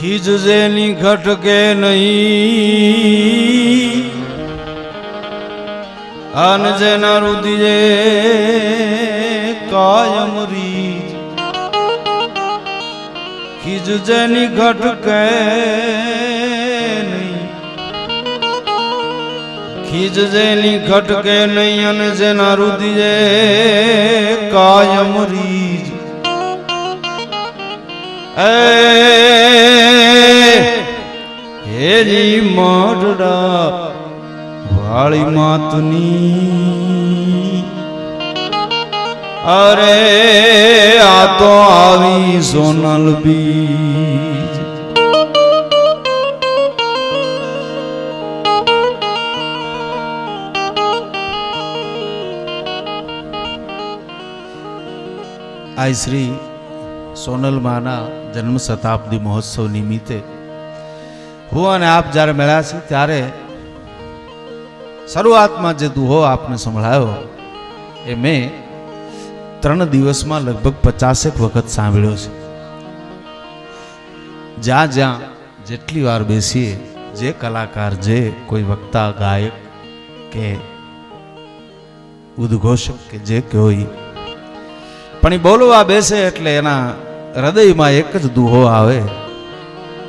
ખીજની ઘટકે નહીં. અન જેના રુદિયે કાયમ રીજ ખીજની ઘટકે નહીં. ખીજ જેની ઘટકે નહીં અને જેના રુદિયે કાયમ રીજ હેરી મઢડા વાળી માતની. અરે આ તો આવી સોનલ બીજ. આ શ્રી સોનલ જન્મ શતાબ્દી મહોત્સવ નિમિત્તે હું અને આપ જ્યારે મળ્યા છે ત્યારે શરૂઆતમાં જે દુહો આપને સંભળાયો, એ મેં ત્રણ દિવસમાં લગભગ પચાસેક વખત સાંભળ્યો છે. જ્યાં જ્યાં જેટલી વાર બેસીએ, જે કલાકાર, જે કોઈ વક્તા, ગાયક કે ઉદ્ઘોષક કે જે કોઈ, પણ એ બોલવા બેસે એટલે એના હૃદયમાં એક જ દુહો આવે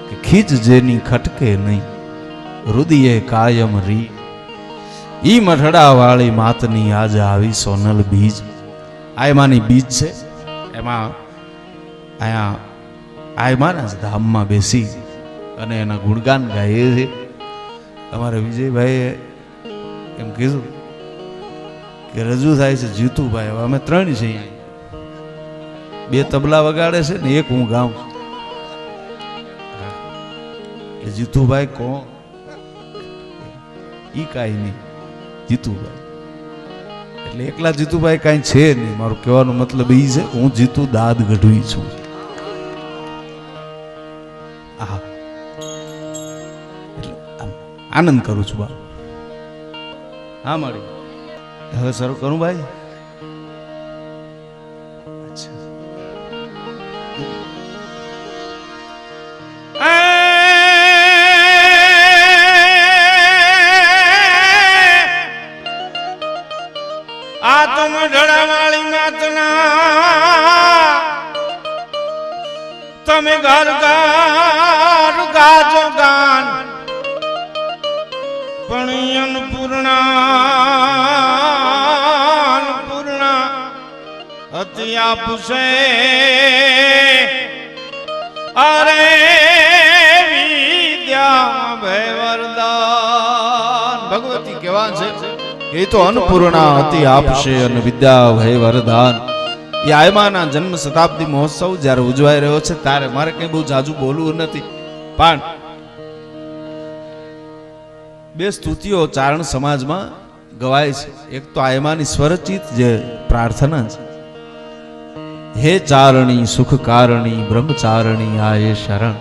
કે ખીચ જેની ખટકે નહીં રુદિયે કાયમ રી. ઈ મઠડાવાળી માતની આજ આવી સોનલ બીજ. આ એમાંની બીજ છે. એમાં અહીંયા આયમાના જ ધામમાં બેસી અને એના ગુણગાન ગાઈએ છે. અમારે વિજયભાઈએ એમ કીધું કે રજૂ થાય છે જીતુભાઈ. હવે અમે ત્રણ છીએ. બે તબલા વગાડે છે ને એક હું ગાઉં જીતુભાઈ કોણ? ઈ કાંઈ નહીં. જીતુભાઈ. એટલે એકલા જીતુભાઈ કાંઈ છે નહીં. મારું કહેવાનો મતલબ એ છે, હું જીતુ દાદ ગઢવી છું એટલે આનંદ કરું છું બા હા, મારી. હવે શરૂ કરું ભાઈ? ઘર ઘર ગાજો ગાન પણ અન્નપૂર્ણા અન્નપૂર્ણા અતિ આપશે અરે વિદ્યા ભગવતી કેવા છે એ તો અન્નપૂર્ણા હતી આપશે અને વિદ્યા ભય વરદાન એ આયમાના જન્મ શતાબ્દી મહોત્સવ જ્યારે ઉજવાઈ રહ્યો છે, ત્યારે મારે કંઈ બહુ જાજુ બોલવું નથી. પણ બે સ્તુતિઓ ચારણ સમાજમાં ગવાય છે. એક તો આયમાની સ્વરચિત જે પ્રાર્થના છે. હે ચારણી, સુખકારણી, બ્રહ્મચારણી, આયે શરણ.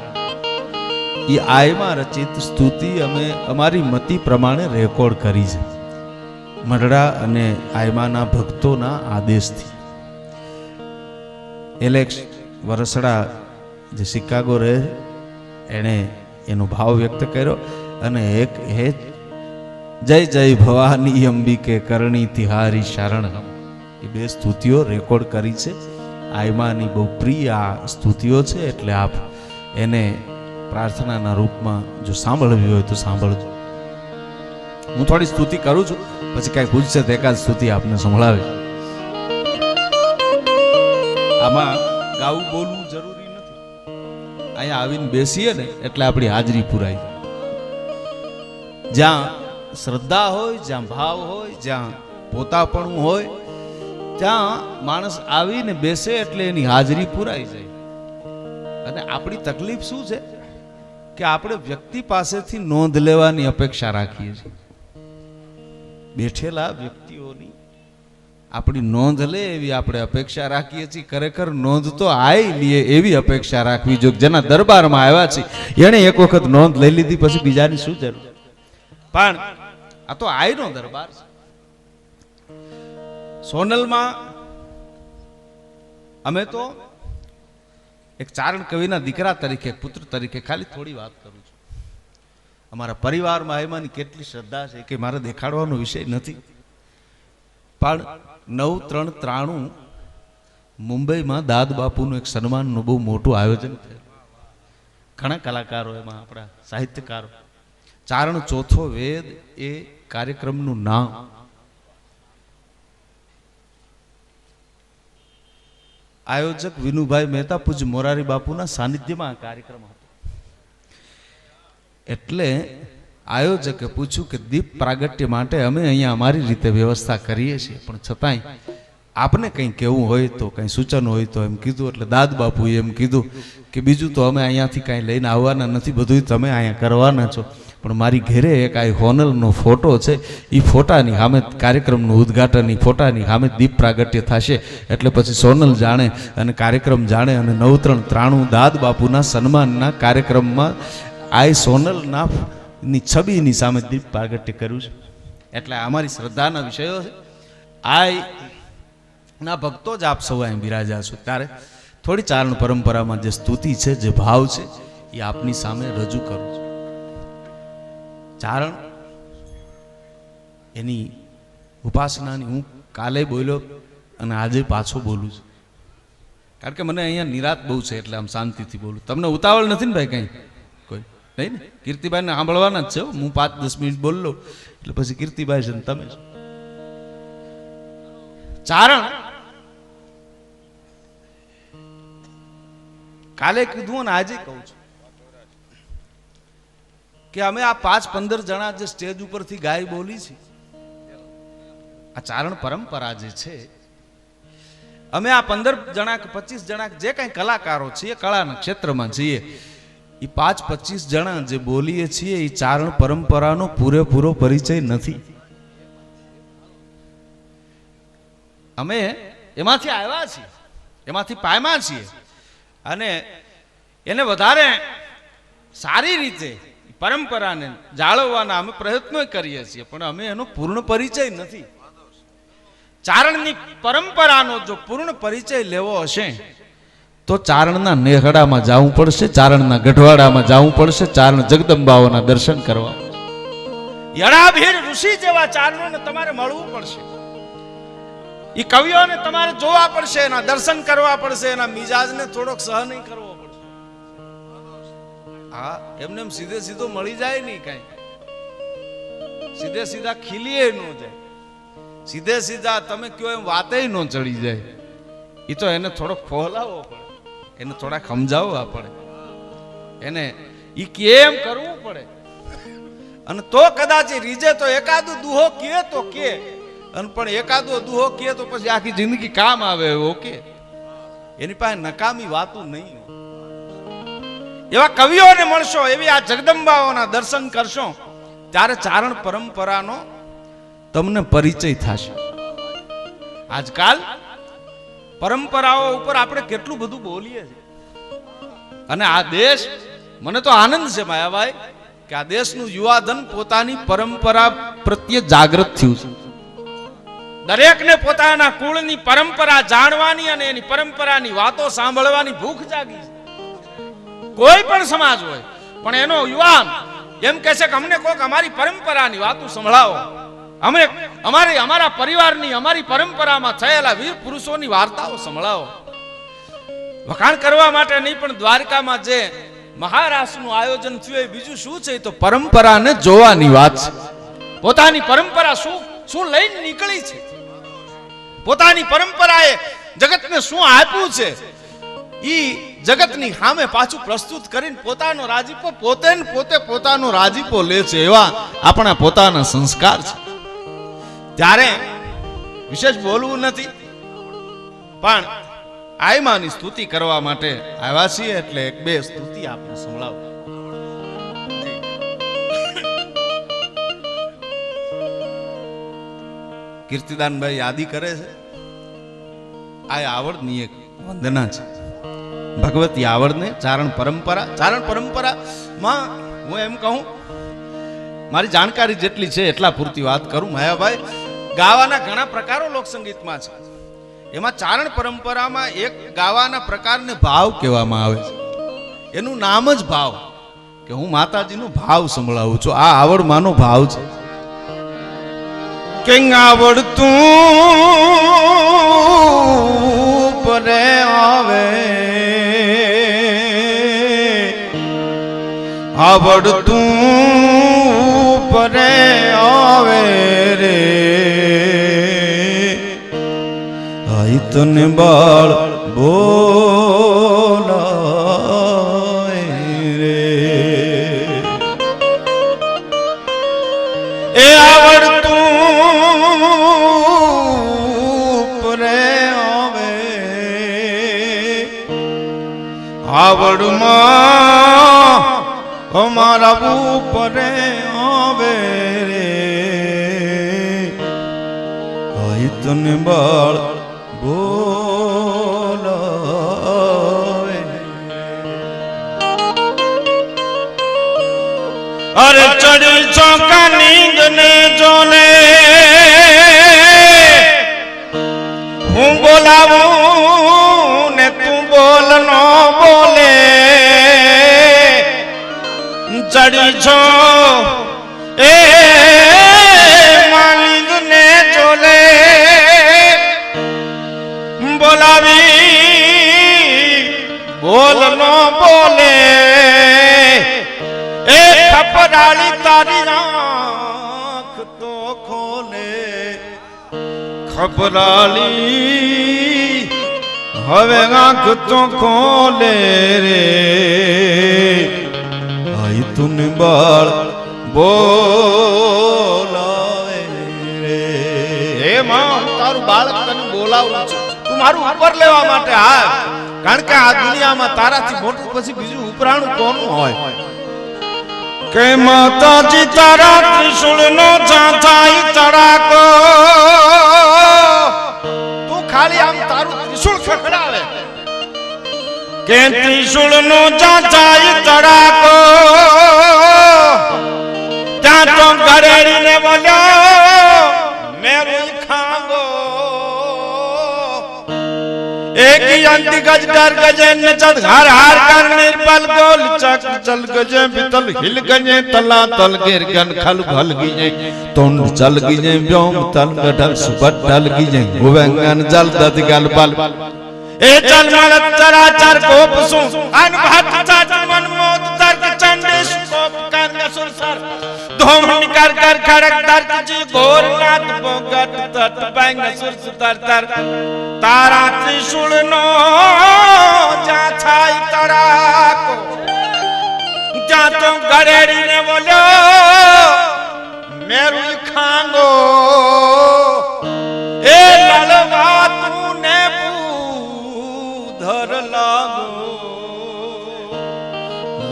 એ આયમાં રચિત સ્તુતિ અમે અમારી મતિ પ્રમાણે રેકોર્ડ કરી છે. મરડા અને આયમાના ભક્તોના આદેશથી. એલેક્સ વરસડા જે શિકાગો રહે, એણે એનો ભાવ વ્યક્ત કર્યો અને એક હે, જય જય ભવાની અંબિકે કરણી તિહારી શરણહમ એ બે સ્તુતિઓ રેકોર્ડ કરી છે. આયમાની બહુ પ્રિય આ સ્તુતિઓ છે, એટલે આપ એને પ્રાર્થનાના રૂપમાં જો સાંભળવી હોય તો સાંભળજો. હું થોડી સ્તુતિ કરું છું, પછી કાંઈ પૂછશે તો એકાદ સ્તુતિ આપને સંભળાવે. આમાં ગાવું બોલવું જરૂરી નથી. અહીંયા આવીને બેસીએ ને એટલે આપણી હાજરી પુરાઈ જાય. જ્યાં શ્રદ્ધા હોય, જ્યાં ભાવ હોય, જ્યાં પોતાપણું હોય, ત્યાં માણસ આવીને બેસે એટલે એની હાજરી પુરાઈ જાય. અને આપણી તકલીફ શું છે? કે આપણે વ્યક્તિ પાસેથી નોંધ લેવાની અપેક્ષા રાખીએ છીએ. બેઠેલા વ્યક્તિઓની આપણી નોંધ લે એવી આપણે અપેક્ષા રાખીએ છીએ. ખરેખર નોંધ તો આઈ લઈએ એવી અપેક્ષા રાખવી જોઈએ જેના દરબારમાં આવ્યા છે એણે એક વખત નોંધ લઈ લીધી, પછી બીજાની શું જરૂર? પણ આ તો આઈનો દરબાર છે. સોનલમાં અમે તો એક ચારણ કવિના દીકરા તરીકે પુત્ર તરીકે ખાલી થોડી વાત કરું છું. અમારા પરિવારમાં એમાંની કેટલી શ્રદ્ધા છે કે મારે દેખાડવાનો વિષય નથી. પણ નવ ત્રણ ત્રાણું મુંબઈમાં દાદ બાપુનું એક સન્માનનું બહુ મોટું આયોજન થયું. ઘણા કલાકારો એમાં આપણા સાહિત્યકારો. ચારણ ચોથો વેદ એ કાર્યક્રમનું નામ. આયોજક વિનુભાઈ મહેતા પૂજ મોરારી બાપુના સાનિધ્યમાં આ કાર્યક્રમ હતો. એટલે આયોજકે પૂછ્યું કે દીપ પ્રાગટ્ય માટે અમે અહીંયા અમારી રીતે વ્યવસ્થા કરીએ છીએ. પણ છતાંય આપને કંઈ કહેવું હોય તો, કંઈ સૂચન હોય તો એમ કીધું. એટલે દાદ બાપુએ એમ કીધું કે બીજું તો અમે અહીંયાથી કાંઈ લઈને આવવાના નથી બધું તમે અહીંયા કરવાના છો. પણ મારી ઘરે એક આ હોનલનો ફોટો છે. એ ફોટાની સામે કાર્યક્રમનું ઉદ્ઘાટન એ ફોટાની સામે દીપ પ્રાગટ્ય થશે. એટલે પછી સોનલ જાણે અને કાર્યક્રમ જાણે અને નવ ત્રણ ત્રાણું દાદ બાપુના સન્માનના કાર્યક્રમમાં આ સોનલના ની છબીની સામે દીપ પ્રાગટ્ય કર્યું છે. એટલે અમારી શ્રદ્ધાના વિષયો છે. આ ના ભક્તો જ આપ સૌ અહીં બિરાજા છો. ત્યારે થોડી ચારણ પરંપરામાં જે સ્તુતિ છે, જે ભાવ છે, એ આપની સામે રજૂ કરું છું. ચારણ, એની ઉપાસનાની હું કાલે બોલ્યો અને આજે પાછો બોલું છું. કારણ કે મને અહીંયા નિરાત બહુ છે એટલે આમ શાંતિથી બોલું. તમને ઉતાવળ નથી ને ભાઈ કોઈ? નહીં ને? કીર્તિભાઈને સાંભળવાના જ છે? હું પાંચ દસ મિનિટ બોલલો એટલે પછી કીર્તિભાઈ છે ને તમે ચારણ! કાલે કીધું અને આજે કહું છું કે અમે આ પાંચ પંદર જણા જે સ્ટેજ ઉપરથી ગાય બોલી છે, આ ચારણ પરંપરા જે છે, અમે આ પંદર જણા પચીસ જણા જે કાંઈ કલાકારો છીએ કળાના ક્ષેત્રમાં છીએ એ પાંચ પચીસ જણા જે બોલીએ છીએ એ ચારણ પરંપરાનો પૂરેપૂરો પરિચય નથી. અમે એમાંથી આવ્યા છીએ, એમાંથી પામ્યા છીએ. અને એને વધારે સારી રીતે પરંપરાને જાળવવાના અમે પ્રયત્નો કરીએ છીએ, પણ અમે એનો પૂર્ણ પરિચય નથી. ચારણની પરંપરાનો જો પૂર્ણ પરિચય લેવો હશે તો ચારણના નેહડામાં જવું પડશે, ચારણના ગઢવાડામાં જવું પડશે, ચારણ જગદંબાઓના દર્શન કરવા. યડાભીર ઋષિ જેવા ચારણોને તમારે મળવું પડશે. એ કવિઓને તમારે જોવા પડશે, એના દર્શન કરવા પડશે, એના મિજાજને થોડોક સહન કરવો પડશે. હા, એમને એમ સીધે સીધો મળી જાય નહીં કઈ. સીધે સીધા ખીલીએ ન જાય. સીધે સીધા તમે કયો એમ વાતે ન ચડી જાય. એ તો એને થોડોક ખોલાવવો પડે. એને થોડાક સમજાવવા પડે. એને ઈ કેમ કરવું પડે? અને તો કદાચ એ રીજે તો એકાદું દુહો કે તો કે. અને પણ એકાદો દુહો કે તો પછી આખી જિંદગી કામ આવે ઓકે એની પાસે નકામી વાતું નહીં એવા કવિઓને મળશો, એવી આ જગદંબાઓના દર્શન કરશો, ત્યારે ચારણ પરંપરાનો તમને પરિચય થશે. આજકાલ પરંપરાઓ ઉપર આપણે કેટલું બધું બોલીએ છીએ. અને આ દેશ, મને તો આનંદ છે માયાભાઈ, કે આ દેશનું યુવાધન પોતાની પરંપરા પ્રત્યે જાગૃત થયું છે. દરેકને પોતાના કુળની પરંપરા જાણવાની અને એની પરંપરાની વાતો સાંભળવાની ભૂખ જાગી છે. કોઈ પણ સમાજ હોય, પણ એનો યુવાન એમ કહે છે કે અમને કોઈક અમારી પરંપરાની વાતો સંભળાવો. અમે અમારી, અમારા પરિવારની, અમારી પરંપરામાં થયેલા વીર પુરુષોની વાર્તાઓ સંભળાવો. વખાણ કરવા માટે નહીં, પણ દ્વારકામાં જે મહારાષ્ટ્રનું આયોજન થયું એ બીજું શું છે? તો પરંપરાને જોવાની વાત છે. પોતાની પરંપરા શું શું લઈને નીકળી છે? પોતાની પરંપરાએ જગતને શું આપ્યું છે? ઈ જગતની સામે પાછું પ્રસ્તુત કરીને પોતાનો રાજીપો પોતે પોતે પોતાનો રાજીપો લે છે એવા આપણા પોતાના સંસ્કાર છે. ત્યારે વિશેષ બોલવું નથી. પણ આયમાની સ્તુતિ કરવા માટે આવ્યા છીએ એટલે એક બે સ્તુતિ આપને સંભળાવો. કીર્તિદાનભાઈ યાદી કરે છે. આ આવડની એક વંદના છે. ભગવતી આવડને ચારણ પરંપરા. ચારણ પરંપરામાં હું એમ કહું મારી જાણકારી જેટલી છે, એટલા પૂરતી વાત કરું, માયાભાઈ. ગાવાના ઘણા પ્રકારો લોકસંગીતમાં છે. એમાં ચારણ પરંપરામાં એક ગાવાના પ્રકારને ભાવ કહેવામાં આવે છે. એનું નામ જ ભાવ. કે હું માતાજીનો ભાવ સંભળાવું છું. આ આવડમાંનો ભાવ છે. કે આવડતું પરે આવે? આવડતું પરે આવે રે. આઈ તને બાળ બોલાય રે. એ આવડતું પરે આવે. આવડમાં અમારા ઉપરે તને બાળ બોલાવે. અરે ચડી ચોકા નીંદ ને જોને. હું બોલાવું ને તું બોલ નો બોલે. ચડી છો. એ બોલ નો બોલે. એ ખપરાળી તારી આંખ તો ખોલે. ખપરાળી હવે આંખ તો ખોલે રે. આઈ તુને બાળ બોલાવે રે. હે માં તારું બાળક તને બોલાવું છું. તું મારું ઉપર લેવા માટે હા કારણ કે આ દુનિયામાં તારાથી મોટું પછી બીજું ઉપરાણું કોનું હોય? કે માતાજી તારા ત્રિશુળ નો ચાંચાઈ તડાકો. તું ખાલી આમ તારું ત્રિશુળ ખખડાવે. કે ત્રિશુળ નો ચાંચાઈ તડાકો. ત્યાં તો ગરેડીને બોલ્યો अंति गज डर गजे नचत हर हर कर निर्बल गोल चक चल गजे बितल हिल गजे तला तल गिर गन खल भल गिजे। तोंड चल गिजे व्योम तल गढल सुबत डल गिजे। गोवेंगन जल दत गल बल। ए चल मल चराचर कोप सु। अनभट चाट मन मोद चंडेश को कारगर संसार धोमन कारगर खड़क दर जी गोरनाथ बोगत तट बैंग सुर सुतर तर तारा त्रिशूल नो जा छाई तारा जा तो गड़ेड़ी ने बोलो मेरू खांगो ए ललवा तूने पूधर लागो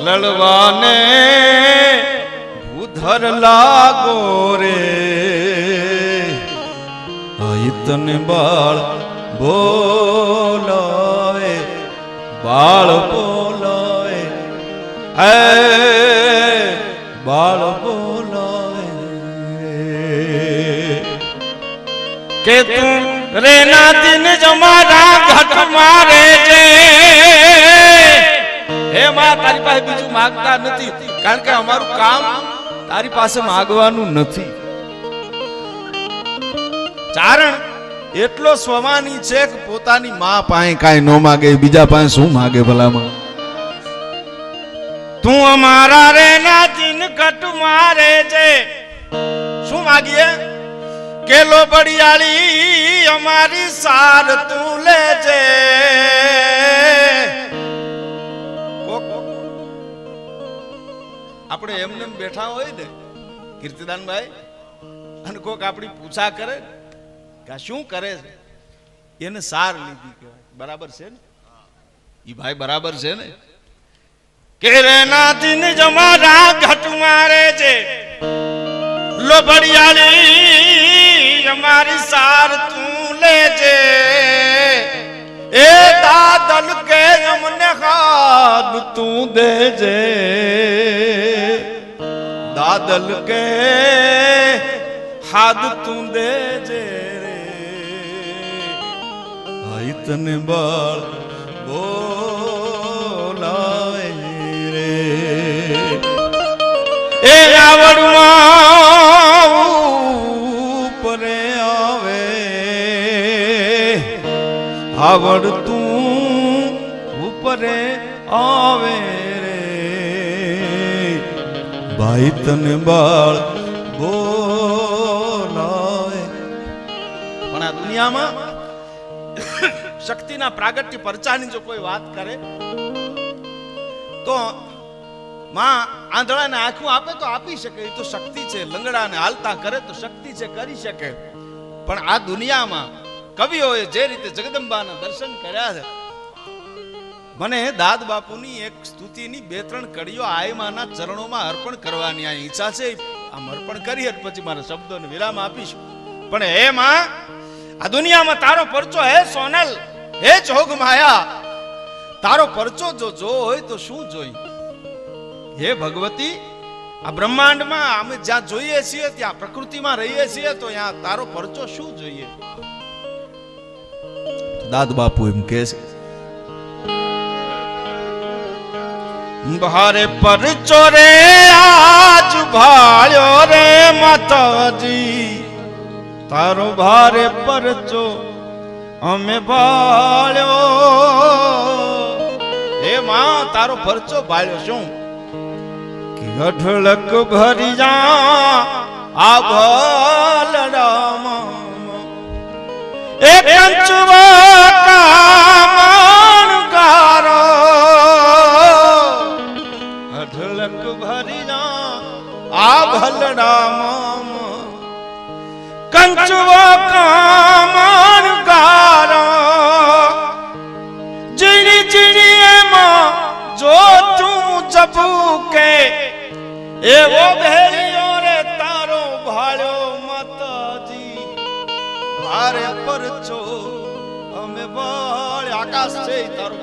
લડવાને ભૂધર લાગો રે. તને બાળ બોલાવે બાળ બોલાવે હે, બાળ બોલાવે કે તું રેના દિન જમારા ઘટ મારે છે. હે માં, તારી પાસે બીજું માંગતા નથી. કારણ કે અમારું કામ તારી પાસે માંગવાનું નથી. ચારણ એટલો સ્વમાની છે કે પોતાની માં પાસે કાંઈ ન માગે, બીજા પાસે શું માગે ભલામાં તું અમારા રે ના દિન કટ મારે છે. શું માગીએ? કેલો બડિયાળી અમારી સાર તું લેજે આપણે એમને બેઠા હોય ને, કીર્તિદાનભાઈ, અને કોઈક આપણી પૂછા કરે કે શું કરે છે? એને સાર લીધી કહેવાય. બરાબર છે ને? એ ભાઈ બરાબર છે ને? કે રેના દિન જમારા ઘટ મારે છે. લોબડિયાળી અમારી સાર તું લેજે એ દાદલ કે અમને ખાદ તું દેજે દાદલ કે હાદ તું દેજે રે ભાઈ તને બાળ બોલાવે રે એ આવડમાં ઉપરે આવે આવડતું ઉપરે આવે રે ભાઈ તને બાળ બોલાય. પણ આ દુનિયામાં શક્તિના પ્રાગટ્ય પરચાની જો કોઈ વાત કરે, તો માં આંધળાને આંખું આપે તો આપી શકે. એ તો શક્તિ છે. લંગડાને હાલતા કરે તો શક્તિ છે, કરી શકે. પણ આ દુનિયામાં કવિઓએ જે રીતે જગદંબાના દર્શન કર્યા છે મને દાદ બાપુની એક સ્તુતિની બે ત્રણ કડીઓ આયમાના ચરણોમાં અર્પણ કરવાની આ ઈચ્છા છે. આમ અર્પણ કરી પછી મારા શબ્દોને વિરામ આપીશું. પણ હે માં, આ દુનિયામાં તારો પરચો હે સોનલ? હે જોગ માયા? તારો પરચો જો જો હોય તો શું જોઈ? હે ભગવતી, આ બ્રહ્માંડમાં અમે જ્યાં જોઈએ છીએ, ત્યાં પ્રકૃતિમાં રહીએ છીએ, તો ત્યાં તારો પરચો શું જોઈએ? દાદ બાપુ એમ કહે છે ભારે પરચો રે, આજ ભાળ્યો રે માતાજી. તારો ભારે પરચો અમે ભાળ્યો. હે માં, તારો પરચો ભાળ્યો શું? કે અઢળક ભરી જા આ ભલડામાં એક કંચવા કંચવો કામણ ગારો જીણી જીણી એમાં જો તું ચબુકે એવો ભેળિયો રે તારો ભાળ્યો માતાજી. ભારે પરચો અમે ભાળે આકાશ છે તારો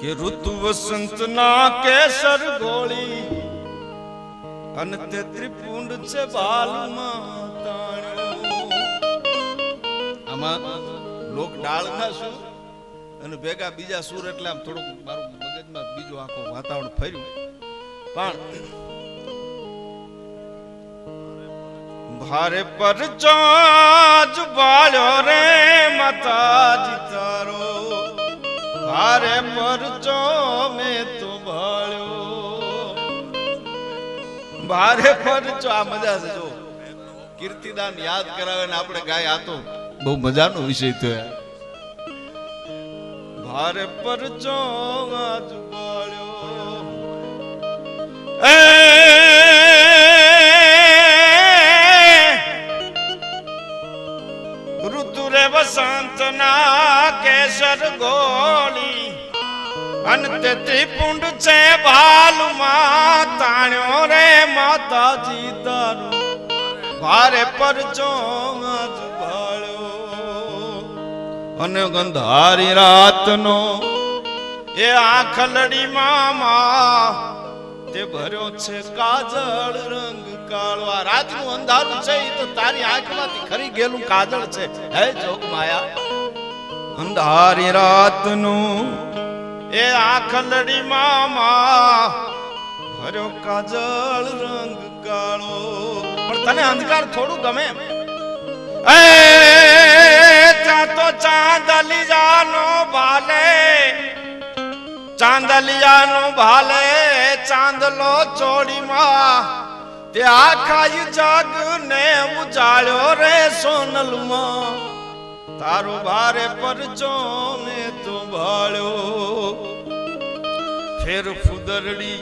કે ઋતુ વસંત ના કેસર ગોળી અને તે ત્રિપુંડ છે બાલમાં તાણ્યો આમાં લોક ડાળ ના શું? અને ભેગા બીજા સુર એટલે આમ થોડુંક મારું મગજમાં બીજું આખું વાતાવરણ ફર્યું. પણ ભારે પર ચાજ બાળ્યો રે માતાજી તારો. ભારે પર ચો મેં તો ભાળ્યો ભારે ચો આ મજા છે, જો. કીર્તિદાન યાદ કરાવે ને આપણે ગાય આતો. બહુ મજાનો વિષય થયો ભારે પર ચો આજ બાળ્યો એ! ઋતુ રે વસંત ના કેસર ગોળી. અંતે ત્રિપુંડ છે ભાલુમાં તાણ્યો રે માતાજી તારો. ભારે પરચો અને ગંધારી રાતનો એ આખલડી મામા તે ભર્યો છે કાજળ રંગ કાળો. આ રાતનું અંધારું છે એ તો તારી આંખમાંથી ખરી ગયેલું કાજળ છે. હે જોગ માયા અંધારી રાતનું એ આખલડી મામા હર્યો કાજળ રંગ કાળો. પણ તને અંધકાર થોડું ગમે એ ચાતો ચાંદલિયાનો ભાલે. ચાંદલિયાનો ભાલે ચાંદલો ચોડીમાં તે આખા જગ ને ઉજાળ્યો રે સોનલમાં. તારો ભારે પરચો ને તું ભાળ્યો. ફેર ફુદરડી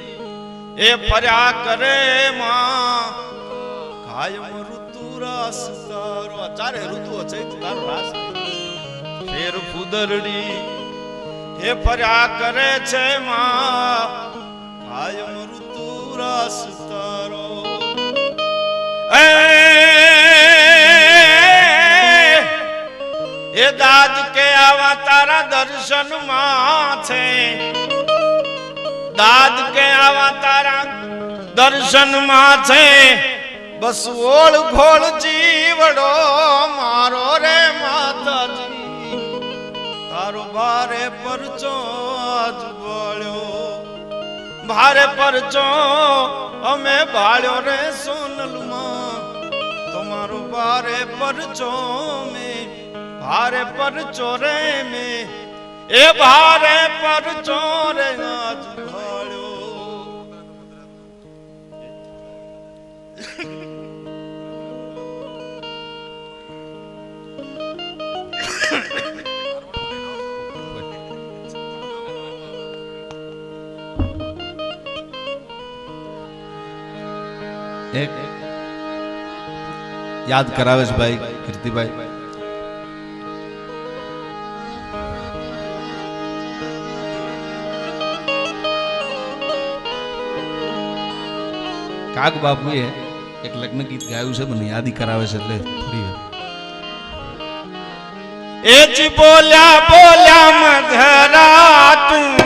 એ ફર્યા કરે માં. કાયમ ઋતુ રાસ તારો. ચારે ઋતુઓ છે તારો રાસ. ફેર ફુદરડી એ ફર્યા કરે છે માં. કાયમ ઋતુ રાસ તારો. એ એ દાદ કે આવા તારા દર્શન છે. દાદ કે આવા તારા દર્શન છે. બસ ઓળ ઘોળ જીવડો મારો રે માતાજી. તારો ભારે પરચો આજ બોલ્યો ભારે પરચો અમે ભાળ્યો રે સોનલમાં. તમારો ભારે પરચો મે ભારે પર ચોરે મે, એ ભારે પર ચોરે આજ ભાળ્યો. યાદ કરાવે છે ભાઈ, કીર્તિભાઈ. કાગ બાપુએ એક લગ્ન ગીત ગાયું છે, મને યાદી કરાવે છે એટલે થોડી એ જ બોલ્યા બોલ્યા મધરા તું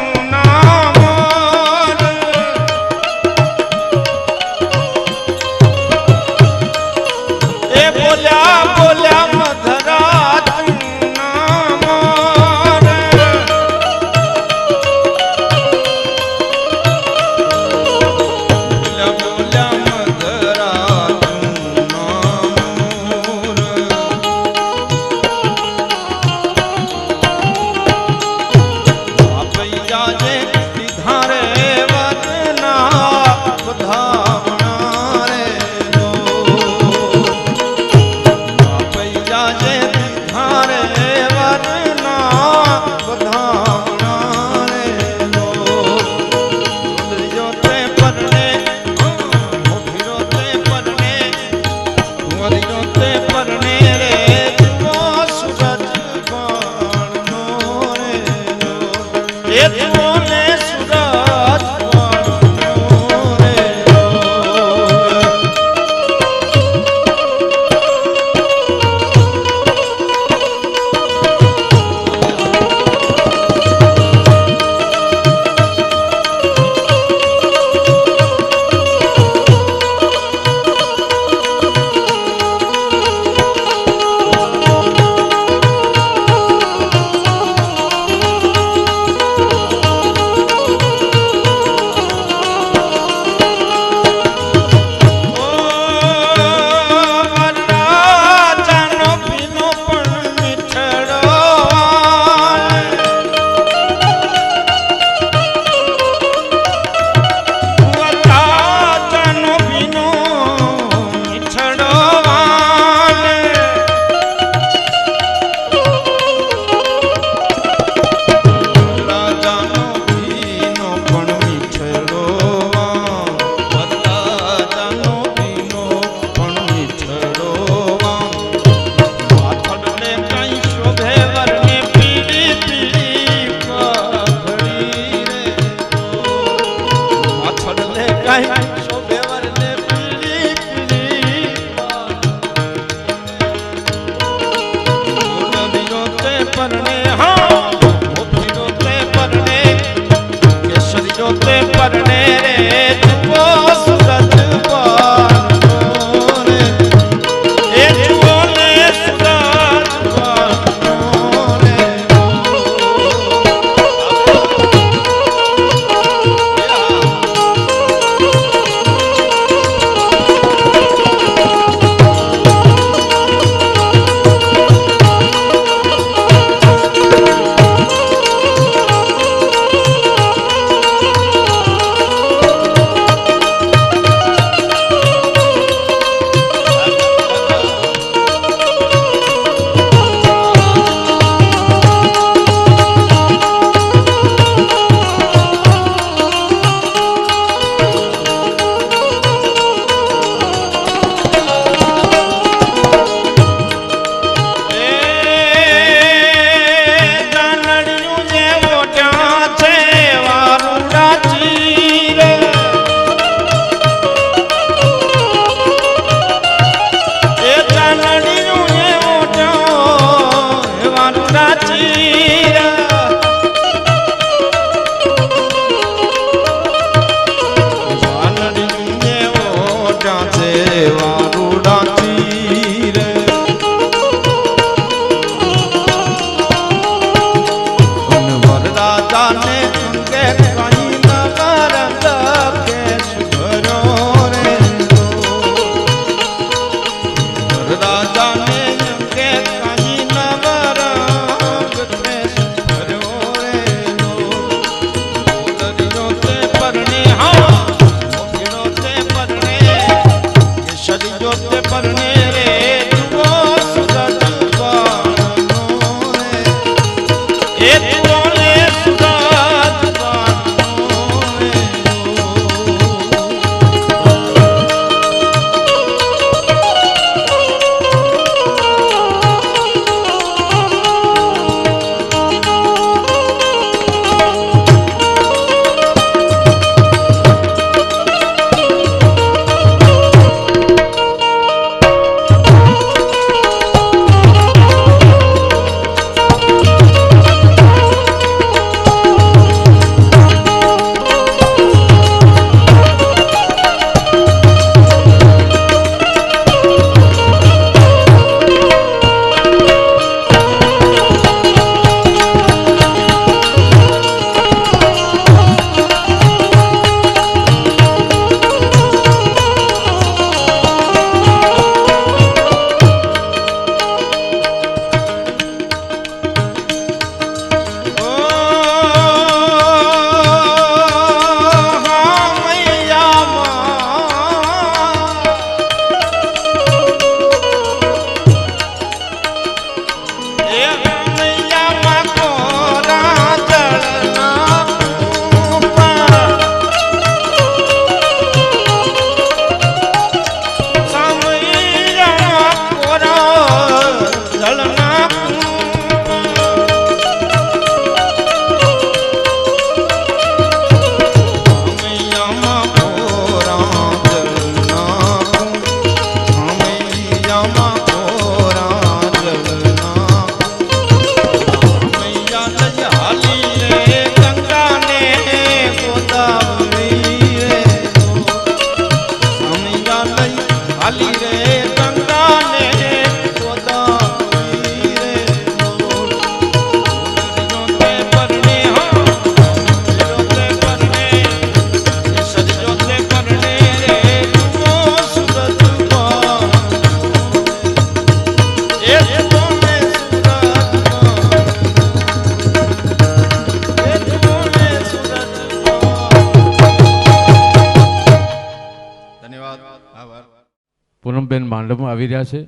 પૂનમબેન માંડમાં આવી રહ્યા છે.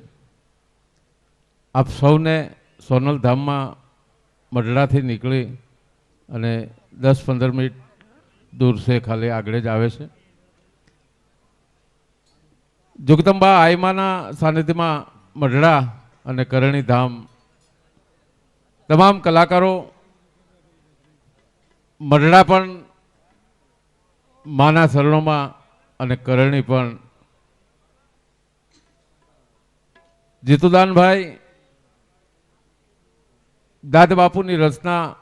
આપ સૌને સોનલ ધામમાં મઢડાથી નીકળી અને દસ પંદર મિનિટ દૂર છે, ખાલી આગળ જ આવે છે. જગદંબા આયમાના સાનિધ્યમાં મઢડા અને કરણી ધામ તમામ કલાકારો મઢડા પણ માના શરણોમાં અને કરણી પણ જીતુદાનભાઈ દાદ બાપુની રચના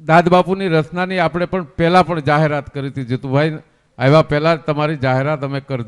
દાદ બાપુની રચનાની આપણે પણ પહેલાં પણ જાહેરાત કરી હતી. જીતુભાઈ, આવ્યા પહેલા તમારી જાહેરાત અમે કરી